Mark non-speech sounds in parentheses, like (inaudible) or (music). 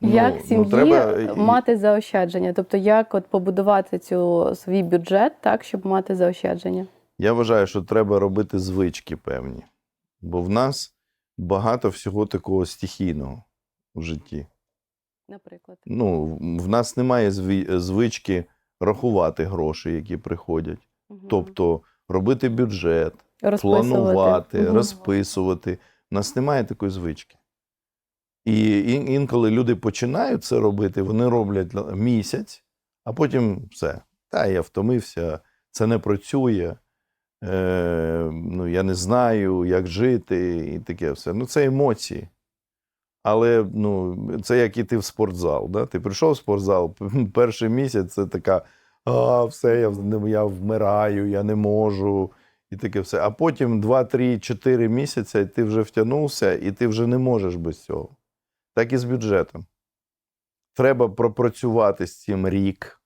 Як ну, сім'ї треба мати заощадження? Тобто, як от побудувати цю свій бюджет так, щоб мати заощадження? Я вважаю, що треба робити звички певні. Бо в нас багато всього такого стихійного в житті. Наприклад, Ну, в нас немає звички рахувати гроші, які приходять. Мгм. Тобто робити бюджет, Розписувати. планувати, Мгм. розписувати. У нас немає такої звички. І інколи люди починають це робити, вони роблять місяць, а потім все. Та я втомився, це не працює. Е, ну, я не знаю, як жити, і таке все. Ну, це емоції. Але ну, це як іти в спортзал. Да? Ти прийшов в спортзал, (laughs) перший місяць це така, а, все, я, я вмираю, я не можу. І таке все. А потім 2, 3, 4 місяці ти вже втягнувся, і ти вже не можеш без цього. Так і з бюджетом. Треба пропрацювати з цим рік,